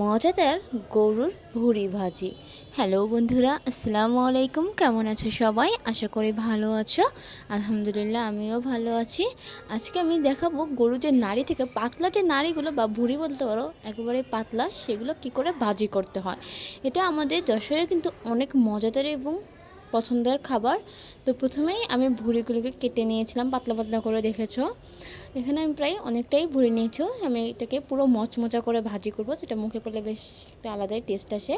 মজাদার গরুর ভুড়ি ভাজি। হ্যালো বন্ধুরা, আসসালামু আলাইকুম। কেমন আছো সবাই? আশা করি ভালো আছো। আলহামদুলিল্লাহ, আমিও ভালো আছি। আজকে আমি দেখাবো গরু যে নাড়ি থেকে পাতলা যে নাড়িগুলো বা ভুড়ি বলতে পারো, একেবারে পাতলা, সেগুলো কি করে ভাজি করতে হয়। এটা আমাদের যশোরে কিন্তু অনেক মজাদার এবং পছন্দের খাবার। তো প্রথমেই আমি ভুড়িগুলোকে কেটে নিয়েছিলাম, পাতলা পাতলা করে দেখেছ? এখানে আমি প্রায় অনেকটাই ভুড়ি নিয়েছি। আমি এটাকে পুরো মচমচা করে ভাজি করব যেটা মুখে পড়লে বেশ একটা আলাদাই টেস্ট আসে।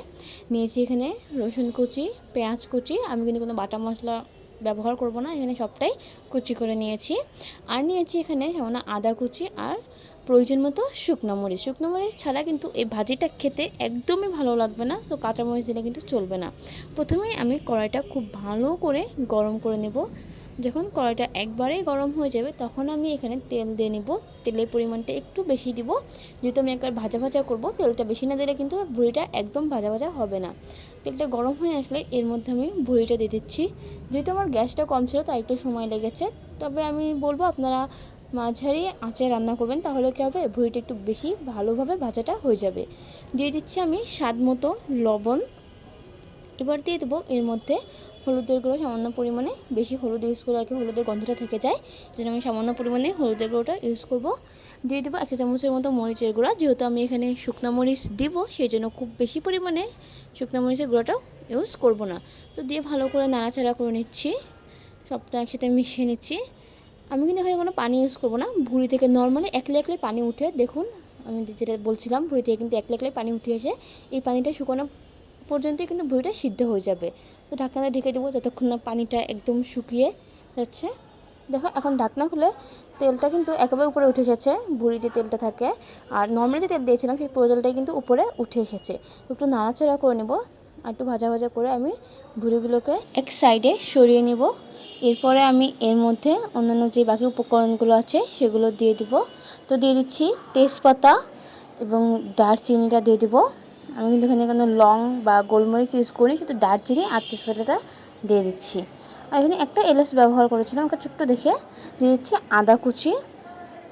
নিয়েছি এখানে রসুন কুচি, পেঁয়াজ কুচি। আমি কিন্তু কোনো বাটা মশলা ব্যবহার করব না, এখানে সবটাই কুচি করে নিয়েছি। আর নিয়েছি এখানে সামান্য আদা কুচি আর প্রয়োজন মতো শুকনো মরিচ। শুকনো মরিচ ছাড়া কিন্তু এই ভাজিটা খেতে একদমই ভালো লাগবে না সো কাঁচা মরিচ দিলে কিন্তু চলবে না। প্রথমেই আমি কড়াইটা খুব ভালো করে গরম করে নেব। যখন কড়াইটা একবারেই গরম হয়ে যাবে, তখন আমি এখানে তেল দিয়ে নিব। তেলের পরিমাণটা একটু বেশি দিব। যেহেতু আমি একবার ভাজা ভাজা করব, তেলটা বেশি না দিলে কিন্তু ভুড়িটা একদম ভাজা ভাজা হবে না। তেলটা গরম হয়ে আসলে এর মধ্যে আমি ভুড়িটা দিয়ে দিচ্ছি। যেহেতু আমার গ্যাসটা কম ছিল, তাই একটু সময় লেগেছে। তবে আমি বলব, আপনারা মাঝারি আঁচে রান্না করবেন, তাহলে কী হবে? ভুঁড়িটা একটু বেশি ভালোভাবে ভাজাটা হয়ে যাবে। দিয়ে দিচ্ছি আমি স্বাদ মতো লবণ। এবার দিয়ে দেবো এর মধ্যে হলুদের গুঁড়ো, সামান্য পরিমাণে বেশি হলুদ ইউজ করলে আর কি হলুদের গন্ধটা থেকে যায়। যেটা আমি সামান্য পরিমাণে হলুদের গুঁড়োটা ইউজ করব। দিয়ে দেবো একটা চামচের মতো মরিচের গুঁড়া, যেহেতু আমি এখানে শুকনো মরিচ দিব, সেই জন্য খুব বেশি পরিমাণে শুকনো মরিচের গুঁড়োটাও ইউজ করব না। তো দিয়ে ভালো করে নাড়াচাড়া করে নিচ্ছি, সবটা একসাথে মিশিয়ে নিচ্ছি। আমি কিন্তু এখানে কোনো পানি ইউজ করব না, ভুঁড়ি থেকে নর্মালি একলে একলে পানি উঠে, দেখুন আমি যেটা বলছিলাম, ভুঁড়ি থেকে কিন্তু একলে একলে পানি উঠে এসে এই পানিটা শুকানো পর্যন্তই কিন্তু ভুঁড়িটা সিদ্ধ হয়ে যাবে। তো ঢাকনাটা ঢেকে দেবো যতক্ষণ না পানিটা একদম শুকিয়ে যাচ্ছে। দেখো, এখন ঢাকনা খুলে তেলটা কিন্তু একেবারে উপরে উঠে এসেছে ভুঁড়ি যে তেলটা থাকে। আর নর্মালি যে তেল দিয়েছিলাম, সেই পুরো তেলটাই কিন্তু উপরে উঠে এসেছে। একটু নাড়াচাড়া করে নেব, আর একটু ভাজা ভাজা করে আমি ভুঁড়িগুলোকে এক সাইডে সরিয়ে নিব। এরপরে আমি এর মধ্যে অন্যান্য যে বাকি উপকরণগুলো আছে, সেগুলো দিয়ে দিব। তো দিয়ে দিচ্ছি তেজপাতা এবং দারচিনিটা দিয়ে দিব। আমি কিন্তু এখানে কোনো লং বা গোলমরিচ ইউজ করি শুধু দারচিনি আর তেজপাতাটা দিয়ে দিচ্ছি। আর এখানে একটা এলাচ ব্যবহার করেছিলাম একটা ছোট্ট দেখে। দিয়ে দিচ্ছি আদা কুচি।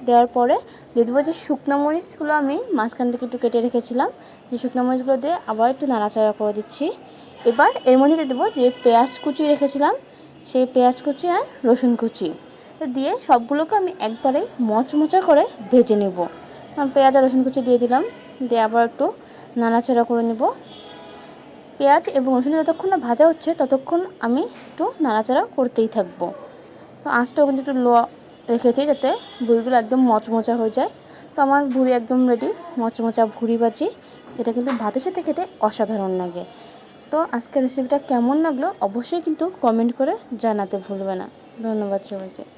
দেওয়ার পরে দিয়ে দেবো যে শুকনো মরিচগুলো আমি মাঝখান থেকে একটু কেটে রেখেছিলাম। সেই শুকনো মরিচগুলো দিয়ে আবার একটু নাড়াচাড়া করে দিচ্ছি। এবার এর মধ্যে দিয়ে দেবো যে পেঁয়াজ কুচি রেখেছিলাম, সেই পেঁয়াজ কুচি আর রসুন কুচি। তো দিয়ে সবগুলোকে আমি একবারেই মচমচা করে ভেজে নেব। পেঁয়াজ আর রসুন কুচি দিয়ে দিলাম। দিয়ে আবার একটু নাড়াচাড়া করে নেব। পেঁয়াজ এবং রসুন যতক্ষণ না ভাজা হচ্ছে, ততক্ষণ আমি একটু নাড়াচাড়া করতেই থাকব। তো আঁচটাও কিন্তু একটু লো রেখেছি যাতে ভুড়িগুলো একদম মচমচা হয়ে যায়। তো আমার ভুড়ি একদম রেডি মচমচা ভুড়ি ভাজি। এটা কিন্তু ভাতের সাথে খেতে অসাধারণ লাগে। তো আজকের রেসিপিটা কেমন লাগল অবশ্যই কিন্তু কমেন্ট করে জানাতে ভুলবে না। ধন্যবাদ সবাইকে।